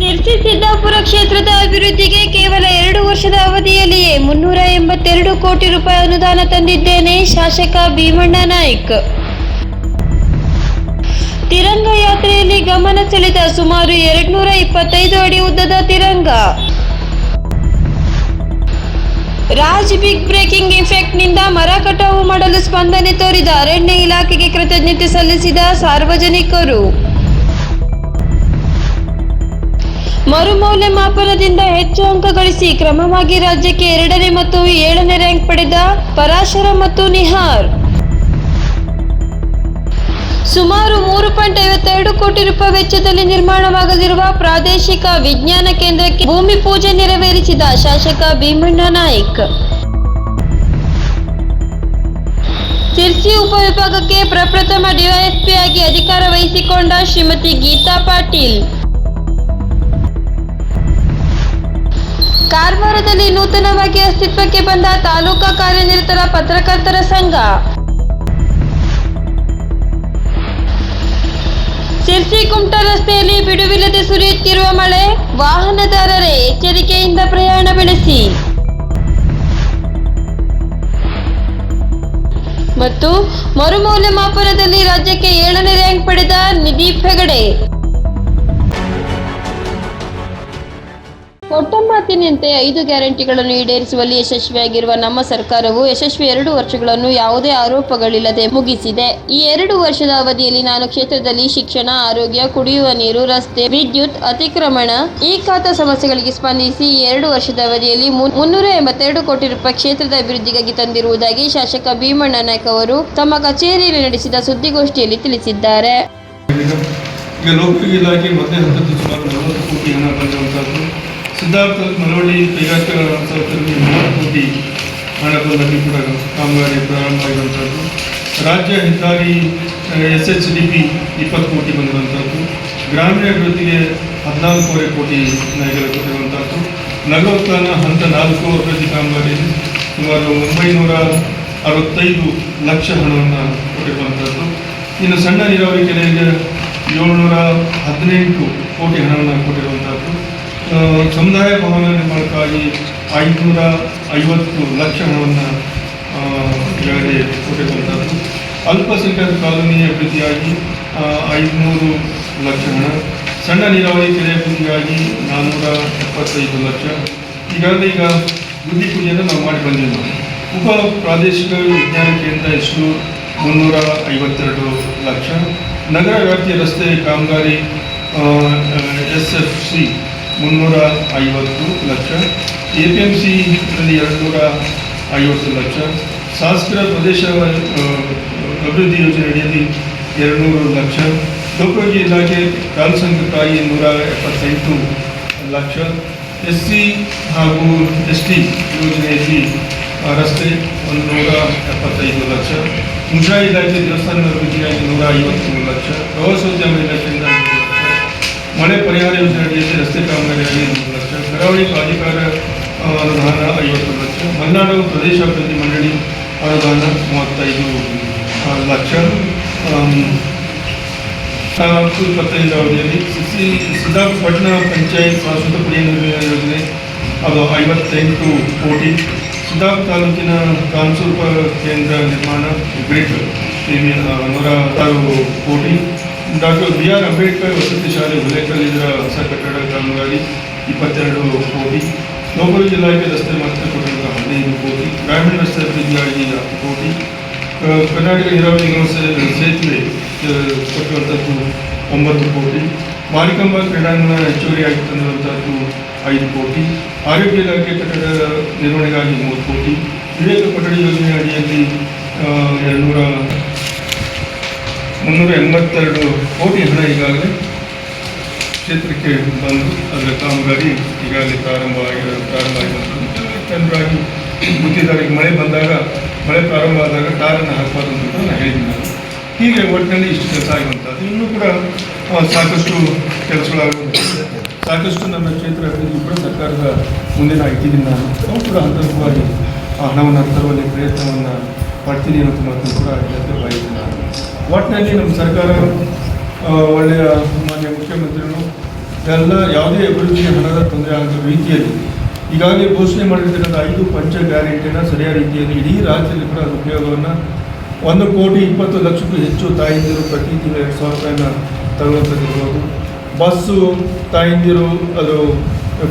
ನ್ಯೂಸ್ಗೆ ಸಿದ್ದಾಪುರ ಕ್ಷೇತ್ರದ ಅಭಿವೃದ್ಧಿಗೆ ಕೇವಲ ಎರಡು ವರ್ಷದ ಅವಧಿಯಲ್ಲಿಯೇ ಮುನ್ನೂರ ಎಂಬತ್ತೆರಡು ಕೋಟಿ ರೂಪಾಯಿ ಅನುದಾನ ತಂದಿದ್ದೇನೆ ಶಾಸಕ ಭೀಮಣ್ಣ ನಾಯ್ಕ್. ತಿರಂಗ ಯಾತ್ರೆಯಲ್ಲಿ ಗಮನ ಸೆಳೆದ ಸುಮಾರು ಎರಡ್ನೂರ ಇಪ್ಪತ್ತೈದು ಅಡಿ ಉದ್ದದ ತಿರಂಗ. ರಾಜ್ ಬಿಗ್ ಬ್ರೇಕಿಂಗ್ ಇಫೆಕ್ಟ್ನಿಂದ ಮರ ಕಟಾವು ಮಾಡಲು ಸ್ಪಂದನೆ ತೋರಿದ ಅರಣ್ಯ ಇಲಾಖೆಗೆ ಕೃತಜ್ಞತೆ ಸಲ್ಲಿಸಿದ ಸಾರ್ವಜನಿಕರು. ಮರುಮೌಲ್ಯಮಾಪನದಿಂದ ಹೆಚ್ಚು ಅಂಕ ಗಳಿಸಿ ಕ್ರಮವಾಗಿ ರಾಜ್ಯಕ್ಕೆ ಎರಡನೇ ಮತ್ತು ಏಳನೇ ರ್ಯಾಂಕ್ ಪಡೆದ ಪರಾಶರ ಮತ್ತು ನಿಹಾರ್. ಸುಮಾರು ಮೂರು ಪಾಯಿಂಟ್ ಐವತ್ತೆರಡು ಕೋಟಿ ರೂಪಾಯಿ ವೆಚ್ಚದಲ್ಲಿ ನಿರ್ಮಾಣವಾಗಲಿರುವ ಪ್ರಾದೇಶಿಕ ವಿಜ್ಞಾನ ಕೇಂದ್ರಕ್ಕೆ ಭೂಮಿ ಪೂಜೆ ನೆರವೇರಿಸಿದ ಶಾಸಕ ಭೀಮಣ್ಣ ನಾಯ್ಕ್. ಸಿರ್ಸಿ ಉಪವಿಭಾಗಕ್ಕೆ ಪ್ರಪ್ರಥಮ ಡಿವೈಎಸ್ಪಿ ಆಗಿ ಅಧಿಕಾರ ವಹಿಸಿಕೊಂಡ ಶ್ರೀಮತಿ ಗೀತಾ ಪಾಟೀಲ್. ಕಾರವಾರದಲ್ಲಿ ನೂತನವಾಗಿ ಅಸ್ತಿತ್ವಕ್ಕೆ ಬಂದ ತಾಲೂಕಾ ಕಾರ್ಯನಿರತರ ಪತ್ರಕರ್ತರ ಸಂಘ. ಸಿರ್ಸಿ ಕುಮಟ ರಸ್ತೆಯಲ್ಲಿ ಬಿಡುವಿಲ್ಲದೆ ಸುರಿಯುತ್ತಿರುವ ಮಳೆ, ವಾಹನದಾರರೇ ಎಚ್ಚರಿಕೆಯಿಂದ ಪ್ರಯಾಣ ಬೆಳೆಸಿ. ಮತ್ತು ಮರುಮೌಲ್ಯಮಾಪನದಲ್ಲಿ ರಾಜ್ಯಕ್ಕೆ ಏಳನೇ ರ್ಯಾಂಕ್ ಪಡೆದ ನಿಧಿ ಹೆಗಡೆ. ಕೊಟ್ಟ ಮಾತಿನಂತೆ ಐದು ಗ್ಯಾರಂಟಿಗಳನ್ನು ಈಡೇರಿಸುವಲ್ಲಿ ಯಶಸ್ವಿಯಾಗಿರುವ ನಮ್ಮ ಸರ್ಕಾರವು ಯಶಸ್ವಿ ಎರಡು ವರ್ಷಗಳನ್ನು ಯಾವುದೇ ಆರೋಪಗಳಿಲ್ಲದೆ ಮುಗಿಸಿದೆ. ಈ ಎರಡು ವರ್ಷದ ಅವಧಿಯಲ್ಲಿ ನಾನು ಕ್ಷೇತ್ರದಲ್ಲಿ ಶಿಕ್ಷಣ, ಆರೋಗ್ಯ, ಕುಡಿಯುವ ನೀರು, ರಸ್ತೆ, ವಿದ್ಯುತ್, ಅತಿಕ್ರಮಣ, ಈ ಖಾತಾ ಸಮಸ್ಯೆಗಳಿಗೆ ಸ್ಪಂದಿಸಿ ಈ ಎರಡು ವರ್ಷದ ಅವಧಿಯಲ್ಲಿ ಮುನ್- ಮುನ್ನೂರ ಎಂಬತ್ತೆರಡು ಕೋಟಿ ರೂಪಾಯಿ ಕ್ಷೇತ್ರದ ಅಭಿವೃದ್ಧಿಗಾಗಿ ತಂದಿರುವುದಾಗಿ ಶಾಸಕ ಭೀಮಣ್ಣ ನಾಯ್ಕ ಅವರು ತಮ್ಮ ಕಚೇರಿಯಲ್ಲಿ ನಡೆಸಿದ ಸುದ್ದಿಗೋಷ್ಠಿಯಲ್ಲಿ ತಿಳಿಸಿದ್ದಾರೆ ಈಗ ಈಗ ಲೋಕೋಪಯೋಗಿ ಇಲಾಖೆ ಮೊದಲೇ ಹಂತದ್ದು ಸುಮಾರು ನಲವತ್ತು ಕೋಟಿ ಹಣ ಬಂದಿರುವಂಥದ್ದು ಸಿದ್ಧಾರ್ಥ ಮಳವಳ್ಳಿ ಕೈಗಾರಿಕೆಗಳ ಸಂಸ್ಥೆಯಲ್ಲಿ ಮೂವತ್ತು ಕೋಟಿ ಕೂಡ ಕಾಮಗಾರಿ ಪ್ರಾರಂಭ ಆಗಿರುವಂಥದ್ದು. ರಾಜ್ಯ ಹೆದ್ದಾರಿ ಎಸ್ ಎಚ್ ಡಿ ಪಿ ಇಪ್ಪತ್ತು ಕೋಟಿ ಬಂದಿರುವಂಥದ್ದು. ಗ್ರಾಮೀಣ ಅಭಿವೃದ್ಧಿಗೆ ಹದಿನಾಲ್ಕೂವರೆ ಕೋಟಿ ಕೊಟ್ಟಿರುವಂಥದ್ದು. ನಗರೋತ್ಥಾನ ಹಂತ ನಾಲ್ಕು ಅಭಿವೃದ್ಧಿ ಕಾಮಗಾರಿಯಲ್ಲಿ ಸುಮಾರು ಒಂಬೈನೂರ ಅರವತ್ತೈದು ಲಕ್ಷ ಹಣವನ್ನು ಕೊಟ್ಟಿರುವಂಥದ್ದು. ಇನ್ನು ಸಣ್ಣ ನೀರಾವರಿ ಕೆರೆಗೆ ಏಳ್ನೂರ ಹದಿನೆಂಟು ಕೋಟಿ ಹಣವನ್ನು ಕೊಟ್ಟಿರುವಂಥದ್ದು. ಸಮುದಾಯ ಭವನ ನಿರ್ಮಾಣಕ್ಕಾಗಿ ಐದುನೂರ ಐವತ್ತು ಲಕ್ಷ ಹಣವನ್ನು ಈಗಾಗಲೇ ಕೊಟ್ಟಿರುವಂಥದ್ದು. ಅಲ್ಪಸಂಖ್ಯಾತ ಕಾಲೋನಿ ಅಭಿವೃದ್ಧಿಯಾಗಿ ಐದುನೂರು ಲಕ್ಷ ಹಣ ಸಣ್ಣ ನೀರಾವರಿ ಕೆರೆ ಅಭಿವೃದ್ಧಿಯಾಗಿ ನಾನ್ನೂರ ಎಪ್ಪತ್ತೈದು ಲಕ್ಷ. ಈಗಾಗಲೇ ಈಗ ಬುದ್ಧಿ ಪೂಜೆಯನ್ನು ನಾವು ಮಾಡಿ ಬಂದಿದ್ದೇವೆ ಉಪ ಪ್ರಾದೇಶಿಕ ವಿಜ್ಞಾನ ಕೇಂದ್ರ ಎಷ್ಟು? ಮುನ್ನೂರ ಐವತ್ತೆರಡು ಲಕ್ಷ. ನಗರ ವ್ಯಾಪ್ತಿಯ ರಸ್ತೆ ಕಾಮಗಾರಿ ಎಸ್ ಎಫ್ ಸಿ ಮುನ್ನೂರ ಐವತ್ತು ಲಕ್ಷ. ಎ ಪಿ ಎಂ ಸಿನಲ್ಲಿ ಎರಡು ನೂರ ಐವತ್ತು ಲಕ್ಷ. ಶಾಸಕರ ಪ್ರದೇಶ ಆ, ಅಭಿವೃದ್ಧಿ ಯೋಜನೆ ಅಡಿಯಲ್ಲಿ ಎರಡುನೂರು ಲಕ್ಷ. ಲೋಕೋಪಯೋಗಿ ಇಲಾಖೆ ಕಾಲುಸಂಖ್ಯಕ್ಕಾಗಿ ನೂರ ಎಪ್ಪತ್ತೆಂಟು ಲಕ್ಷ. ಎಸ್ ಸಿ ಹಾಗೂ ಎಸ್ ಟಿ ಯೋಜನೆಯಲ್ಲಿ ಆ, ರಸ್ತೆ ಒಂದು ನೂರ ಎಪ್ಪತ್ತೈದು ಲಕ್ಷ. ಮುಜರಾಯಿ ಇಲಾಖೆ ದೇವಸ್ಥಾನದ ಅಭಿವೃದ್ಧಿಯಾಗಿ ನೂರ ಐವತ್ತು ಲಕ್ಷ. ಪ್ರವಾಸೋದ್ಯಮ ಇಲಾಖೆಯಿಂದ ನೂರು ಲಕ್ಷ ಮಳೆ ಪರಿಹಾರ ಯೋಜನೆ ಅಡಿಯಲ್ಲಿ ರಸ್ತೆ ಕಾಮಗಾರಿಯಾಗಿ ನೂರು ಲಕ್ಷ. ಕರಾವಳಿ ಪ್ರಾಧಿಕಾರ ಅನುದಾನ ಐವತ್ತು ಲಕ್ಷ. ಮಲೆನಾಡು ಪ್ರದೇಶಾಭಿವೃದ್ಧಿ ಮಂಡಳಿ ಅನುದಾನ ಮೂವತ್ತೈದು ಲಕ್ಷ. ನಾಲ್ಕು ಇಪ್ಪತ್ತೈದು ಅವಧಿಯಲ್ಲಿ ಸಿ, ಸಿದ್ದಾಪಟ್ಟಣ ಪಟ್ಟಣ ಪಂಚಾಯತ್ ಶಾಶ್ವತ ನೀರಿನ ಯೋಜನೆ, ಅದು ಐವತ್ತೆಂಟು ಕೋಟಿ. ಸಿದ್ದಾಪುರ ತಾಲೂಕಿನ ಕಾನ್ಸೂರ್ಪ ಕೇಂದ್ರ ನಿರ್ಮಾಣ ಗ್ರೇಟ್ ನೂರ ಆರು ಕೋಟಿ. ಡಾಕ್ಟರ್ ಬಿ ಆರ್ ಅಂಬೇಡ್ಕರ್ ವಸತಿ ಶಾಲೆ ಹುಲೇಕಲ್ಲಿನ ಹೊಸ ಕಟ್ಟಡ ಕಾಮಗಾರಿ ಇಪ್ಪತ್ತೆರಡು ಕೋಟಿ. ನೌಕರಿ ಇಲಾಖೆ ರಸ್ತೆ ಮಾತ್ರ ಕೊಟ್ಟಿರುವ ಹದಿನೈದು ಕೋಟಿ. ಗ್ರಾಮೀಣ ರಸ್ತೆ ಅಭಿವೃದ್ಧಿಗಾಗಿ ಹತ್ತು ಕೋಟಿ. ಕರ್ನಾಟಕ ನೀರಾವರಿ ನಿಗಮ ಸೇತುವೆ ಆ, ಕೊಟ್ಟಿರುವಂಥದ್ದು ಒಂಬತ್ತು ಕೋಟಿ. ಮಾರಿಕಂಬ ಕ್ರೀಡಾಂಗಣ ಹೆಚ್ಚುವರಿಯಾಗಿ ತಂದಿರುವಂಥದ್ದು ಐದು ಕೋಟಿ. ಆರೋಗ್ಯ ಇಲಾಖೆ ಕಟ್ಟಡ ನಿರ್ವಹಣೆಗಾಗಿ ಮೂರು ಕೋಟಿ. ವಿವೇಕ ಕೊಠಡಿ ಯೋಜನೆ ಅಡಿಯಲ್ಲಿ ಎರಡುನೂರ ಮುನ್ನೂರ ಎಂಬತ್ತೆರಡು ಕೋಟಿ ಹಣ ಈಗಾಗಲೇ ಕ್ಷೇತ್ರಕ್ಕೆ ಬಂದು ಅದರ ಕಾಮಗಾರಿ ಈಗಾಗಲೇ ಪ್ರಾರಂಭ ಆಗಿರೋ ಪ್ರಾರಂಭ ಆಗಿರುವಂಥದ್ದು ಜನರಾಗಿ ಮಳೆ ಬಂದಾಗ, ಮಳೆ ಪ್ರಾರಂಭ ಆದಾಗ ಟಾರನ್ನು ಹಾಕಬಾರ್ದು ಅಂತ ನಾನು ಹೇಳಿದ್ದೀನಿ. ಹೀಗೆ ಒಟ್ಟಿನಲ್ಲಿ ಇಷ್ಟು ಕೆಲಸ ಆಗುವಂಥದ್ದು. ಇನ್ನೂ ಕೂಡ ಸಾಕಷ್ಟು ಕೆಲಸಗಳಾಗುವಂಥದ್ದು. ಸಾಕಷ್ಟು ನಮ್ಮ ಕ್ಷೇತ್ರ ಅಭಿವೃದ್ಧಿ ಕೂಡ ಸರ್ಕಾರದ ಮುಂದಿನ ಇಟ್ಟಿದ್ದೀನಿ ನಾನು. ಅವು ಕೂಡ ಹಂತವಾಗಿ ಆ ಹಣವನ್ನು ತರುವಲ್ಲಿ ಪ್ರಯತ್ನವನ್ನು ಪಡ್ತೀನಿ ಅನ್ನೋದು ಕೂಡ ಬಯಸ್ತೀನಿ ನಾನು ಒಟ್ಟಿನಲ್ಲಿ ನಮ್ಮ ಸರ್ಕಾರ ಒಳ್ಳೆಯ ಮಾನ್ಯ ಮುಖ್ಯಮಂತ್ರಿಗಳು, ಎಲ್ಲ ಯಾವುದೇ ಅಭಿವೃದ್ಧಿಗೆ ಹಣದ ತೊಂದರೆ ಆಗದ ರೀತಿಯಲ್ಲಿ ಈಗಾಗಲೇ ಘೋಷಣೆ ಮಾಡಿರ್ತಕ್ಕಂಥ ಐದು ಪಂಚ ಗ್ಯಾರಂಟಿನ ಸರಿಯಾದ ರೀತಿಯಲ್ಲಿ ಇಡೀ ರಾಜ್ಯದಲ್ಲಿ ಕೂಡ ಅದು ಉಪಯೋಗವನ್ನು ಒಂದು ಕೋಟಿ ಇಪ್ಪತ್ತು ಲಕ್ಷಕ್ಕೂ ಹೆಚ್ಚು ತಾಯಿಂದಿರು ಪ್ರತಿ ತಿಂಗಳು ಎರಡು ಸಾವಿರ ರೂಪಾಯಿನ ತಗೊಳ್ಳುವಂಥದ್ದಿರ್ಬೋದು ಬಸ್ಸು, ತಾಯಿಂದಿರು, ಅದು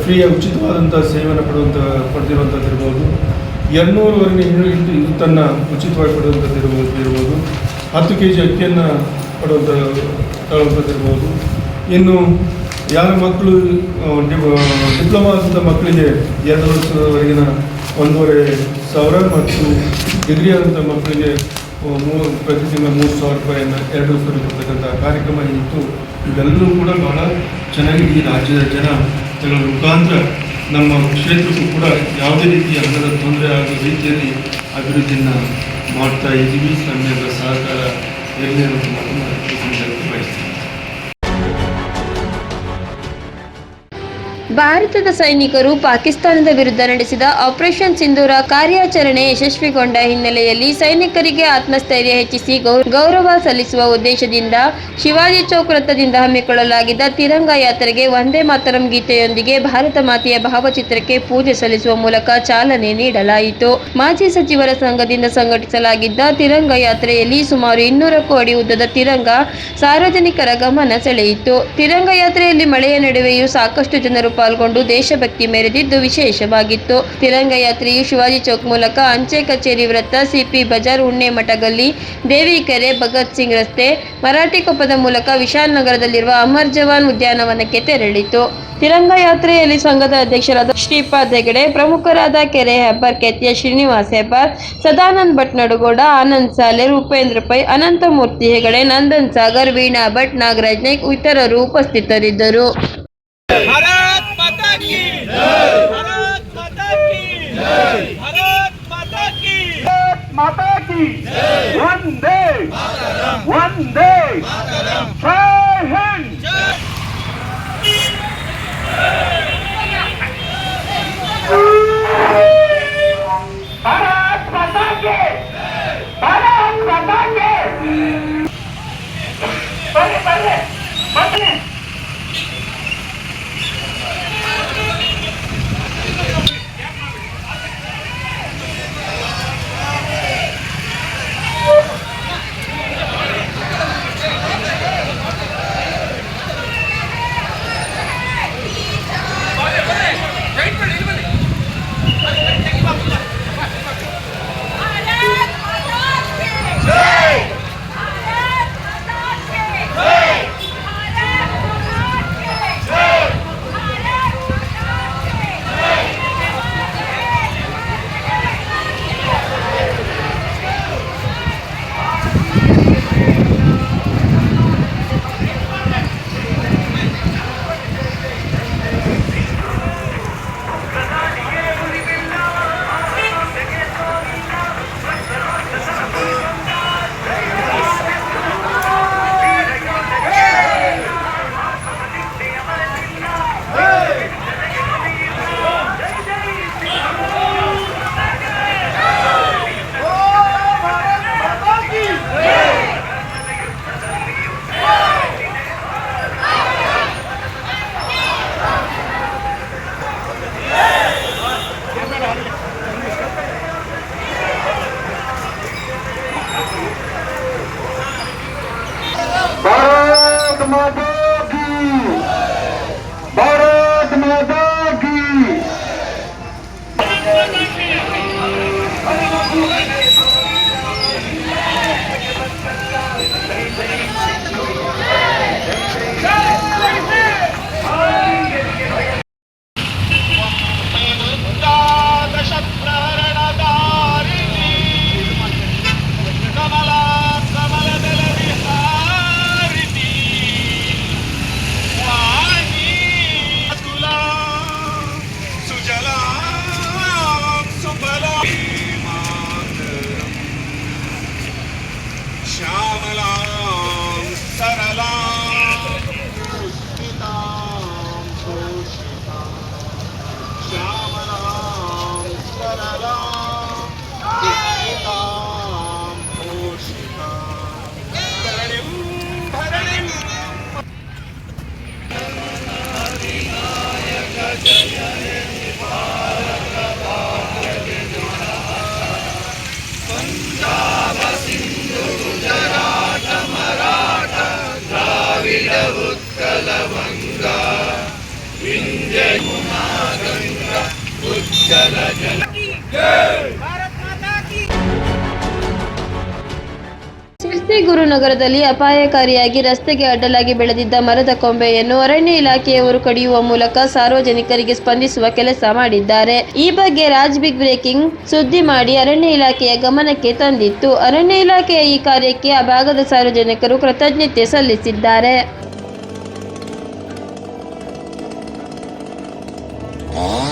ಫ್ರೀಯಾಗಿ ಉಚಿತವಾದಂಥ ಸೇವೆಯನ್ನು ಪಡುವಂಥ ಪಡೆದಿರುವಂಥದ್ದಿರ್ಬೋದು ಎರಡುನೂರುವರೆಗೆ ಇಂಟು ತನ್ನ ಉಚಿತವಾಗಿ ಪಡುವಂಥದ್ದು ಇರ್ಬೋದು ಇರ್ಬೋದು. ಹತ್ತು ಕೆ ಜಿ ಅಕ್ಕಿಯನ್ನು ಪಡುವಂಥ ತಗೊಳ್ಳುವಂಥದ್ದಿರ್ಬೋದು ಇನ್ನು ಯಾರ ಮಕ್ಕಳು ಆ, ಡಿ- ಡಿಪ್ಲೊಮಾ ಆದಂಥ ಮಕ್ಕಳಿಗೆ ಎರಡು ವರ್ಷದವರೆಗಿನ ಒಂದೂವರೆ ಸಾವಿರ ಮತ್ತು ಡಿಗ್ರಿ ಆದಂಥ ಮಕ್ಕಳಿಗೆ ಮೂರು ಪ್ರತಿ ತಿಂಗಳ ಮೂರು ಸಾವಿರ ರೂಪಾಯಿಯನ್ನು ಎರಡು ವರ್ಷ ಕೊಡ್ತಕ್ಕಂಥ ಕಾರ್ಯಕ್ರಮ ಇತ್ತು. ಇವೆಲ್ಲವೂ ಕೂಡ ಬಹಳ ಚೆನ್ನಾಗಿ ಈ ರಾಜ್ಯದ ಜನ ತಗೊಳ್ಳೋ ಮುಖಾಂತರ ನಮ್ಮ ಕ್ಷೇತ್ರಕ್ಕೂ ಕೂಡ ಯಾವುದೇ ರೀತಿಯ ಹಣದ ತೊಂದರೆ ಆಗೋ ರೀತಿಯಲ್ಲಿ ಅಭಿವೃದ್ಧಿಯನ್ನು ಮಾಡ್ತಾ ಇದ್ದೀವಿ. ನಮ್ಮೆಲ್ಲರ ಸಹಕಾರ ಇರಲಿ ಅನ್ನೋದು ಮಾತನ್ನು ಬಯಸ್ತೀನಿ ಭಾರತದ ಸೈನಿಕರು ಪಾಕಿಸ್ತಾನದ ವಿರುದ್ಧ ನಡೆಸಿದ ಆಪರೇಷನ್ ಸಿಂಧೂರ ಕಾರ್ಯಾಚರಣೆ ಯಶಸ್ವಿಗೊಂಡ ಹಿನ್ನೆಲೆಯಲ್ಲಿ ಸೈನಿಕರಿಗೆ ಆತ್ಮಸ್ಥೈರ್ಯ ಹೆಚ್ಚಿಸಿ ಗೌರವ ಸಲ್ಲಿಸುವ ಉದ್ದೇಶದಿಂದ ಶಿವಾಜಿ ಚೌಕ್ ವೃತ್ತದಿಂದ ಹಮ್ಮಿಕೊಳ್ಳಲಾಗಿದ್ದ ತಿರಂಗ ಯಾತ್ರೆಗೆ ವಂದೇ ಮಾತರಂ ಗೀತೆಯೊಂದಿಗೆ ಭಾರತ ಮಾತೆಯ ಭಾವಚಿತ್ರಕ್ಕೆ ಪೂಜೆ ಸಲ್ಲಿಸುವ ಮೂಲಕ ಚಾಲನೆ ನೀಡಲಾಯಿತು. ಮಾಜಿ ಸಚಿವರ ಸಂಘದಿಂದ ಸಂಘಟಿಸಲಾಗಿದ್ದ ತಿರಂಗ ಯಾತ್ರೆಯಲ್ಲಿ ಸುಮಾರು ಇನ್ನೂರಕ್ಕೂ ಅಡಿ ಉದ್ದದ ತಿರಂಗ ಸಾರ್ವಜನಿಕರ ಗಮನ ಸೆಳೆಯಿತು. ತಿರಂಗ ಯಾತ್ರೆಯಲ್ಲಿ ಮಳೆಯ ನಡುವೆಯೂ ಸಾಕಷ್ಟು ಜನರು ಪಾಲ್ಗೊಂಡು ದೇಶಭಕ್ತಿ ಮೆರೆದಿದ್ದು ವಿಶೇಷವಾಗಿತ್ತು. ತಿರಂಗ ಯಾತ್ರೆಯು ಶಿವಾಜಿ ಚೌಕ್ ಮೂಲಕ ಅಂಚೆ ಕಚೇರಿ ವೃತ್ತ ಸಿಪಿ ಬಜಾರ್ ಉಣ್ಣೆಮಠಗಲ್ಲಿ ದೇವಿಕೆರೆ ಭಗತ್ ಸಿಂಗ್ ರಸ್ತೆ ಮರಾಠಿ ಮರಾಠಿಕೊಪ್ಪದ ಮೂಲಕ ವಿಶಾಲ್ ನಗರದಲ್ಲಿರುವ ಅಮರ್ ಜವಾನ್ ಉದ್ಯಾನವನಕ್ಕೆ ತೆರಳಿತು. ತಿರಂಗ ಯಾತ್ರೆಯಲ್ಲಿ ಸಂಘದ ಅಧ್ಯಕ್ಷರಾದ ಶ್ರೀಪಾದ್ ಹೆಗಡೆ, ಪ್ರಮುಖರಾದ ಕೆರೆ ಹೆಬ್ಬರ್ ಕೆತ್ತಿಯ ಶ್ರೀನಿವಾಸ್ ಹೆಬ್ಬಾರ್, ಸದಾನಂದ ಭಟ್ ನಡುಗೋಡ, ಆನಂದ್ ಸಾಲೆ, ರೂಪೇಂದ್ರ ಪೈ, ಅನಂತಮೂರ್ತಿ ಹೆಗಡೆ, ನಂದನ್ ಸಾಗರ್, ವೀಣಾ ಭಟ್, ನಾಗರಾಜ್ ನಾಯ್ಕ್ ಇತರರು ಉಪಸ್ಥಿತರಿದ್ದರು. भारत माता की भारत माता की माता की वंदे वंदे जय हिंद আমাদের ಉತ್ಕಲವಂಗ ವಿಂಧ್ಯ ಉಜ್ಜಲ ಜಲ ಶಿರ್ಸಿ ಗುರುನಗರದಲ್ಲಿ ಅಪಾಯಕಾರಿಯಾಗಿ ರಸ್ತೆಗೆ ಅಡ್ಡಲಾಗಿ ಬೆಳೆದಿದ್ದ ಮರದ ಕೊಂಬೆಯನ್ನು ಅರಣ್ಯ ಇಲಾಖೆಯವರು ಕಡಿಯುವ ಮೂಲಕ ಸಾರ್ವಜನಿಕರಿಗೆ ಸ್ಪಂದಿಸುವ ಕೆಲಸ ಮಾಡಿದ್ದಾರೆ. ಈ ಬಗ್ಗೆ ರಾಜ್ ಬಿಗ್ ಬ್ರೇಕಿಂಗ್ ಸುದ್ದಿ ಮಾಡಿ ಅರಣ್ಯ ಇಲಾಖೆಯ ಗಮನಕ್ಕೆ ತಂದಿತ್ತು. ಅರಣ್ಯ ಇಲಾಖೆಯ ಈ ಕಾರ್ಯಕ್ಕೆ ಆ ಭಾಗದ ಸಾರ್ವಜನಿಕರು ಕೃತಜ್ಞತೆ ಸಲ್ಲಿಸಿದ್ದಾರೆ. Oh.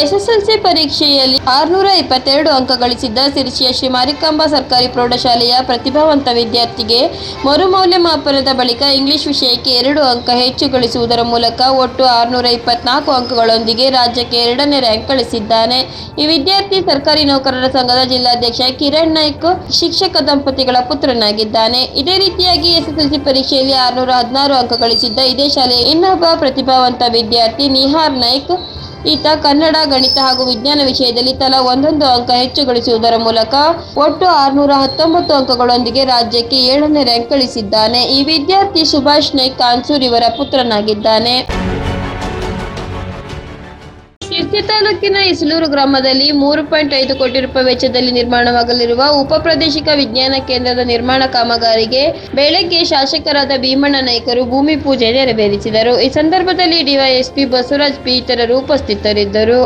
SSLC ಪರೀಕ್ಷೆಯಲ್ಲಿ ಆರುನೂರ ಇಪ್ಪತ್ತೆರಡು ಅಂಕ ಗಳಿಸಿದ್ದ ಸಿರಿಸಿಯ ಶ್ರೀ ಮಾರಿಕಾಂಬ ಸರ್ಕಾರಿ ಪ್ರೌಢಶಾಲೆಯ ಪ್ರತಿಭಾವಂತ ವಿದ್ಯಾರ್ಥಿಗೆ ಮರುಮೌಲ್ಯಮಾಪನದ ಬಳಿಕ ಇಂಗ್ಲಿಷ್ ವಿಷಯಕ್ಕೆ ಎರಡು ಅಂಕ ಹೆಚ್ಚು ಗಳಿಸುವುದರ ಮೂಲಕ ಒಟ್ಟು ಆರುನೂರ ಇಪ್ಪತ್ನಾಲ್ಕು ಅಂಕಗಳೊಂದಿಗೆ ರಾಜ್ಯಕ್ಕೆ ಎರಡನೇ ರ್ಯಾಂಕ್ ಗಳಿಸಿದ್ದಾನೆ. ಈ ವಿದ್ಯಾರ್ಥಿ ಸರ್ಕಾರಿ ನೌಕರರ ಸಂಘದ ಜಿಲ್ಲಾಧ್ಯಕ್ಷ ಕಿರಣ್ ನಾಯ್ಕ್ ಶಿಕ್ಷಕ ದಂಪತಿಗಳ ಪುತ್ರನಾಗಿದ್ದಾನೆ. ಇದೇ ರೀತಿಯಾಗಿ ಎಸ್ಎಸ್ಎಲ್ಸಿ ಪರೀಕ್ಷೆಯಲ್ಲಿ ಆರುನೂರ ಹದಿನಾರು ಅಂಕ ಗಳಿಸಿದ್ದ ಇದೇ ಶಾಲೆಯ ಇನ್ನೊಬ್ಬ ಪ್ರತಿಭಾವಂತ ವಿದ್ಯಾರ್ಥಿ ನಿಹಾರ್ ನಾಯ್ಕ್ ಈತ ಕನ್ನಡ, ಗಣಿತ ಹಾಗೂ ವಿಜ್ಞಾನ ವಿಷಯದಲ್ಲಿ ತಲಾ ಒಂದೊಂದು ಅಂಕ ಹೆಚ್ಚು ಗಳಿಸುವುದರ ಮೂಲಕ ಒಟ್ಟು ಆರುನೂರ ಹತ್ತೊಂಬತ್ತು ಅಂಕಗಳೊಂದಿಗೆ ರಾಜ್ಯಕ್ಕೆ ಏಳನೇ ರ್ಯಾಂಕ್ ಗಳಿಸಿದ್ದಾನೆ. ಈ ವಿದ್ಯಾರ್ಥಿ ಸುಭಾಷ್ ನೈಕ್ ಕಾನ್ಸೂರ್ ಇವರ ಪುತ್ರನಾಗಿದ್ದಾನೆ. ಶಿರ್ಸಿ ತಾಲೂಕಿನ ಇಸಲೂರು ಗ್ರಾಮದಲ್ಲಿ ಮೂರು ಪಾಯಿಂಟ್ ಐದು ಕೋಟಿ ರೂಪಾಯಿ ವೆಚ್ಚದಲ್ಲಿ ನಿರ್ಮಾಣವಾಗಲಿರುವ ಉಪ ಪ್ರಾದೇಶಿಕ ವಿಜ್ಞಾನ ಕೇಂದ್ರದ ನಿರ್ಮಾಣ ಕಾಮಗಾರಿಗೆ ಬೆಳಗ್ಗೆ ಶಾಸಕರಾದ ಭೀಮಣ್ಣ ನಾಯ್ಕರು ಭೂಮಿ ಪೂಜೆ ನೆರವೇರಿಸಿದರು. ಈ ಸಂದರ್ಭದಲ್ಲಿ ಡಿವೈಎಸ್ಪಿ ಬಸವರಾಜ್ ಪಿ ಇತರರು ಉಪಸ್ಥಿತರಿದ್ದರು.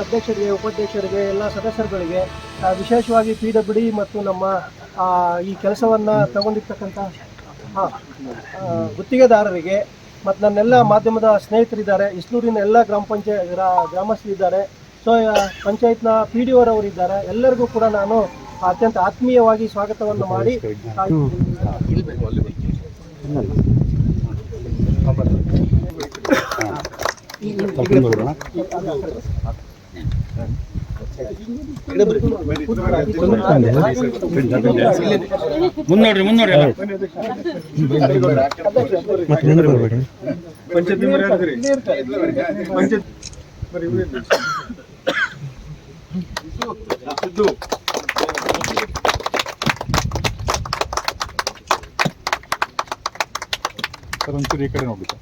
ಅಧ್ಯಕ್ಷರಿಗೆ, ಉಪಾಧ್ಯಕ್ಷರಿಗೆ, ಎಲ್ಲ ಸದಸ್ಯರುಗಳಿಗೆ ವಿಶೇಷವಾಗಿ ಪಿ ಡಬ್ಲ್ಯೂ ಮತ್ತು ನಮ್ಮ ಈ ಕೆಲಸವನ್ನು ತಗೊಂಡಿರ್ತಕ್ಕಂಥ ಗುತ್ತಿಗೆದಾರರಿಗೆ ಮತ್ತು ನನ್ನೆಲ್ಲ ಮಾಧ್ಯಮದ ಸ್ನೇಹಿತರಿದ್ದಾರೆ. ಇಸ್ಲೂರಿನ ಎಲ್ಲ ಗ್ರಾಮ ಪಂಚಾಯತ್ ಗ್ರಾಮಸ್ಥರಿದ್ದಾರೆ. ಸೊ ಪಂಚಾಯತ್ನ ಪಿ ಡಿ ಇದ್ದಾರೆ ಎಲ್ಲರಿಗೂ ಕೂಡ ನಾನು ಅತ್ಯಂತ ಆತ್ಮೀಯವಾಗಿ ಸ್ವಾಗತವನ್ನು ಮಾಡಿ ಮುನ್ನೋಡ್ರಿ ಮುನ್ನೋಡ್ರಿ ಪಂಚಾಯತ್ ಮೆಂಬರ್ ಯಾರಿದ್ರಿ ಪಂಚಾಯತ್ ಬರೀ ಇವ್ರೇ ಇರ್ಲಿ. ಸಿದ್ದು ಸರ್ ಒಂಚೂರು ಈ ಕಡೆ ನೋಡಿ ಸರ್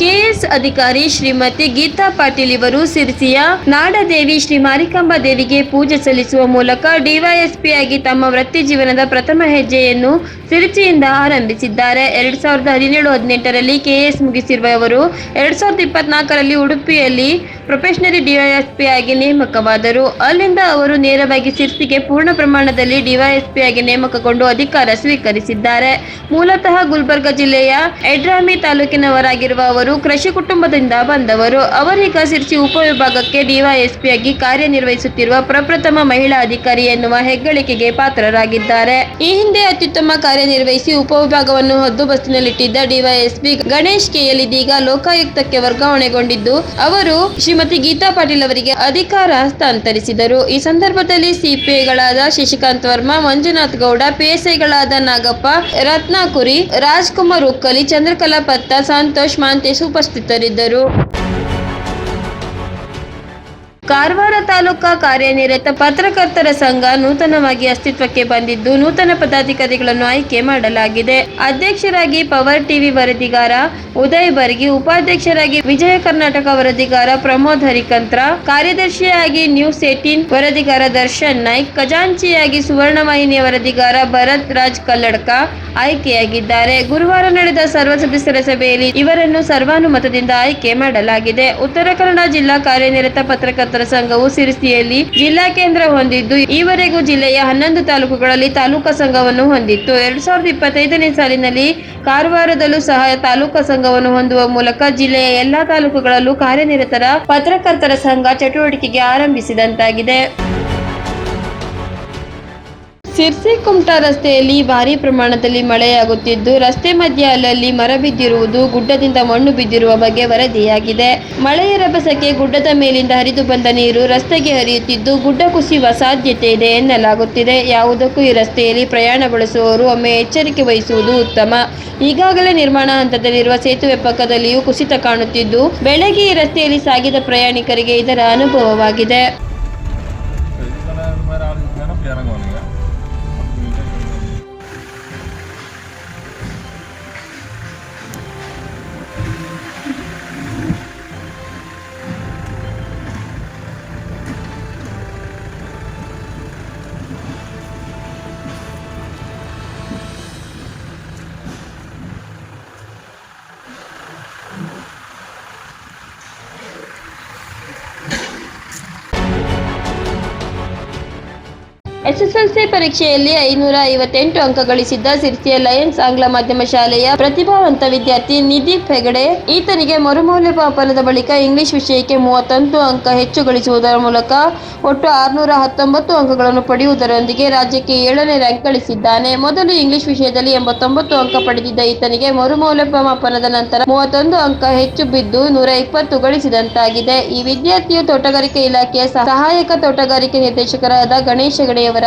ಕೆಎಸ್ ಅಧಿಕಾರಿ ಶ್ರೀಮತಿ ಗೀತಾ ಪಾಟೀಲ್ ಇವರು ಸಿರಿಸಿಯ ನಾಡದೇವಿ ಶ್ರೀ ಮಾರಿಕಾಂಬಾ ದೇವಿಗೆ ಪೂಜೆ ಸಲ್ಲಿಸುವ ಮೂಲಕ ಡಿವೈಎಸ್ಪಿ ಆಗಿ ತಮ್ಮ ವೃತ್ತಿ ಜೀವನದ ಪ್ರಥಮ ಹೆಜ್ಜೆಯನ್ನು ಸಿರಿಸಿಯಿಂದ ಆರಂಭಿಸಿದ್ದಾರೆ. ಎರಡ್ ಸಾವಿರದ ಹದಿನೇಳು ಹದಿನೆಂಟರಲ್ಲಿ ಕೆಎಸ್ ಮುಗಿಸಿರುವ ಅವರು ಎರಡ್ ಸಾವಿರದ ಇಪ್ಪತ್ನಾಲ್ಕರಲ್ಲಿ ಉಡುಪಿಯಲ್ಲಿ ಪ್ರೊಫೆಷನರಿ ಡಿವೈಎಸ್ಪಿ ಆಗಿ ನೇಮಕವಾದರು. ಅಲ್ಲಿಂದ ಅವರು ನೇರವಾಗಿ ಸಿರಿಸಿಗೆ ಪೂರ್ಣ ಪ್ರಮಾಣದಲ್ಲಿ ಡಿವೈಎಸ್ಪಿ ಆಗಿ ನೇಮಕಗೊಂಡು ಅಧಿಕಾರ ಸ್ವೀಕರಿಸಿದ್ದಾರೆ. ಮೂಲತಃ ಗುಲ್ಬರ್ಗ ಜಿಲ್ಲೆಯ ಎಡ್ರಾಮಿ ತಾಲೂಕಿನವರಾಗಿರುವ ಅವರು ಕೃಷಿ ಕುಟುಂಬದಿಂದ ಬಂದವರು. ಅವರೀಗ ಸಿರ್ಸಿ ಉಪವಿಭಾಗಕ್ಕೆ ಡಿವೈಎಸ್ಪಿಯಾಗಿ ಕಾರ್ಯನಿರ್ವಹಿಸುತ್ತಿರುವ ಪ್ರಪ್ರಥಮ ಮಹಿಳಾ ಅಧಿಕಾರಿ ಎನ್ನುವ ಹೆಗ್ಗಳಿಕೆಗೆ ಪಾತ್ರರಾಗಿದ್ದಾರೆ. ಈ ಹಿಂದೆ ಅತ್ಯುತ್ತಮ ಕಾರ್ಯನಿರ್ವಹಿಸಿ ಉಪವಿಭಾಗವನ್ನು ಹದ್ದುಬಸ್ತಿನಲ್ಲಿಟ್ಟಿದ್ದ ಡಿವೈಎಸ್ಪಿ ಗಣೇಶ್ ಕೆಎಲ್ ಇದೀಗ ಲೋಕಾಯುಕ್ತಕ್ಕೆ ವರ್ಗಾವಣೆಗೊಂಡಿದ್ದು, ಅವರು ಶ್ರೀಮತಿ ಗೀತಾ ಪಾಟೀಲ್ ಅವರಿಗೆ ಅಧಿಕಾರ ಹಸ್ತಾಂತರಿಸಿದರು. ಈ ಸಂದರ್ಭದಲ್ಲಿ ಸಿಪಿಐಗಳಾದ ಶಶಿಕಾಂತ್ ವರ್ಮಾ, ಮಂಜುನಾಥ್ ಗೌಡ ಪಿಎಸ್ಐಗಳಾದ ನಾಗಪ್ಪ, ರತ್ನಾಕುರಿ, ರಾಜ್ಕುಮಾರ್ ಉಕ್ಕಲಿ, ಚಂದ್ರಕಲಾ ಪತ್ತ, ಸಂತೋಷ್ ಮಾಂತೇಶ್ ಉಪಸ್ಥಿತರಿದ್ದರು ಕಾರವಾರ ತಾಲೂಕಾ ಕಾರ್ಯನಿರತ ಪತ್ರಕರ್ತರ ಸಂಘ ನೂತನವಾಗಿ ಅಸ್ತಿತ್ವಕ್ಕೆ ಬಂದಿದ್ದು ನೂತನ ಪದಾಧಿಕಾರಿಗಳನ್ನು ಆಯ್ಕೆ ಮಾಡಲಾಗಿದೆ. ಅಧ್ಯಕ್ಷರಾಗಿ ಪವರ್ ಟಿವಿ ವರದಿಗಾರ ಉದಯ್ ಬರ್ಗಿ, ಉಪಾಧ್ಯಕ್ಷರಾಗಿ ವಿಜಯ ಕರ್ನಾಟಕ ವರದಿಗಾರ ಪ್ರಮೋದ್ ಹರಿಕಂತ್ರ, ಕಾರ್ಯದರ್ಶಿಯಾಗಿ ನ್ಯೂಸ್ ಏಟೀನ್ ವರದಿಗಾರ ದರ್ಶನ್ ನಾಯ್ಕ್, ಖಜಾಂಚಿಯಾಗಿ ಸುವರ್ಣವಾಹಿನಿಯ ವರದಿಗಾರ ಭರತ್ ರಾಜ್ ಕಲ್ಲಡ್ಕ ಆಯ್ಕೆಯಾಗಿದ್ದಾರೆ. ಗುರುವಾರ ನಡೆದ ಸರ್ವ ಸದಸ್ಯರ ಸಭೆಯಲ್ಲಿ ಇವರನ್ನು ಸರ್ವಾನುಮತದಿಂದ ಆಯ್ಕೆ ಮಾಡಲಾಗಿದೆ. ಉತ್ತರ ಕನ್ನಡ ಜಿಲ್ಲಾ ಕಾರ್ಯನಿರತ ಪತ್ರಕರ್ತರ ಸಂಘವು ಸಿರಿಸಿಯಲ್ಲಿ ಜಿಲ್ಲಾ ಕೇಂದ್ರ ಹೊಂದಿದ್ದು, ಈವರೆಗೂ ಜಿಲ್ಲೆಯ ಹನ್ನೊಂದು ತಾಲೂಕುಗಳಲ್ಲಿ ತಾಲೂಕಾ ಸಂಘವನ್ನು ಹೊಂದಿತ್ತು. ಎರಡ್ ಸಾವಿರದ ಇಪ್ಪತ್ತೈದನೇ ಸಾಲಿನಲ್ಲಿ ಕಾರವಾರದಲ್ಲೂ ಸಹ ತಾಲೂಕಾ ಸಂಘವನ್ನು ಹೊಂದುವ ಮೂಲಕ ಜಿಲ್ಲೆಯ ಎಲ್ಲಾ ತಾಲೂಕುಗಳಲ್ಲೂ ಕಾರ್ಯನಿರತರ ಪತ್ರಕರ್ತರ ಸಂಘ ಚಟುವಟಿಕೆಗೆ ಆರಂಭಿಸಿದಂತಾಗಿದೆ. ಸಿರ್ಸಿ ಕುಮಟಾ ರಸ್ತೆಯಲ್ಲಿ ಭಾರಿ ಪ್ರಮಾಣದಲ್ಲಿ ಮಳೆಯಾಗುತ್ತಿದ್ದು, ರಸ್ತೆ ಮಧ್ಯೆ ಅಲ್ಲಲ್ಲಿ ಮರ ಬಿದ್ದಿರುವುದು ಗುಡ್ಡದಿಂದ ಮಣ್ಣು ಬಿದ್ದಿರುವ ಬಗ್ಗೆ ವರದಿಯಾಗಿದೆ. ಮಳೆಯ ರಭಸಕ್ಕೆ ಗುಡ್ಡದ ಮೇಲಿಂದ ಹರಿದು ಬಂದ ನೀರು ರಸ್ತೆಗೆ ಹರಿಯುತ್ತಿದ್ದು, ಗುಡ್ಡ ಕುಸಿಯುವ ಸಾಧ್ಯತೆ ಇದೆ ಎನ್ನಲಾಗುತ್ತಿದೆ. ಯಾವುದಕ್ಕೂ ಈ ರಸ್ತೆಯಲ್ಲಿ ಪ್ರಯಾಣ ಬಳಸುವವರು ಒಮ್ಮೆ ಎಚ್ಚರಿಕೆ ವಹಿಸುವುದು ಉತ್ತಮ. ಈಗಾಗಲೇ ನಿರ್ಮಾಣ ಹಂತದಲ್ಲಿರುವ ಸೇತುವೆ ಪಕ್ಕದಲ್ಲಿಯೂ ಕುಸಿತ ಕಾಣುತ್ತಿದ್ದು, ಬೆಳಗ್ಗೆ ಈ ರಸ್ತೆಯಲ್ಲಿ ಸಾಗಿದ ಪ್ರಯಾಣಿಕರಿಗೆ ಇದರ ಅನುಭವವಾಗಿದೆ. ಪರೀಕ್ಷೆಯಲ್ಲಿ ಐನೂರ ಐವತ್ತೆಂಟು ಅಂಕ ಗಳಿಸಿದ್ದ ಸಿರ್ಸಿಯ ಲಯನ್ಸ್ ಆಂಗ್ಲ ಮಾಧ್ಯಮ ಶಾಲೆಯ ಪ್ರತಿಭಾವಂತ ವಿದ್ಯಾರ್ಥಿ ನಿದೀಪ್ ಹೆಗಡೆ, ಈತನಿಗೆ ಮರುಮೌಲ್ಯಮಾಪನದ ಬಳಿಕ ಇಂಗ್ಲಿಷ್ ವಿಷಯಕ್ಕೆ ಮೂವತ್ತೊಂದು ಅಂಕ ಹೆಚ್ಚು ಗಳಿಸುವುದರ ಮೂಲಕ ಒಟ್ಟು ಆರುನೂರ ಹತ್ತೊಂಬತ್ತು ಅಂಕಗಳನ್ನು ಪಡೆಯುವುದರೊಂದಿಗೆ ರಾಜ್ಯಕ್ಕೆ ಏಳನೇ ರ್ಯಾಂಕ್ ಗಳಿಸಿದ್ದಾನೆ. ಮೊದಲು ಇಂಗ್ಲಿಷ್ ವಿಷಯದಲ್ಲಿ ಎಂಬತ್ತೊಂಬತ್ತು ಅಂಕ ಪಡೆದಿದ್ದ ಈತನಿಗೆ ಮರುಮೌಲ್ಯಮಾಪನದ ನಂತರ ಮೂವತ್ತೊಂದು ಅಂಕ ಹೆಚ್ಚು ಬಿದ್ದು ನೂರ ಇಪ್ಪತ್ತು ಗಳಿಸಿದಂತಾಗಿದೆ. ಈ ವಿದ್ಯಾರ್ಥಿಯು ತೋಟಗಾರಿಕೆ ಇಲಾಖೆಯ ಸಹಾಯಕ ತೋಟಗಾರಿಕೆ ನಿರ್ದೇಶಕರಾದ ಗಣೇಶ್ ಹೆಗಡೆಯವರ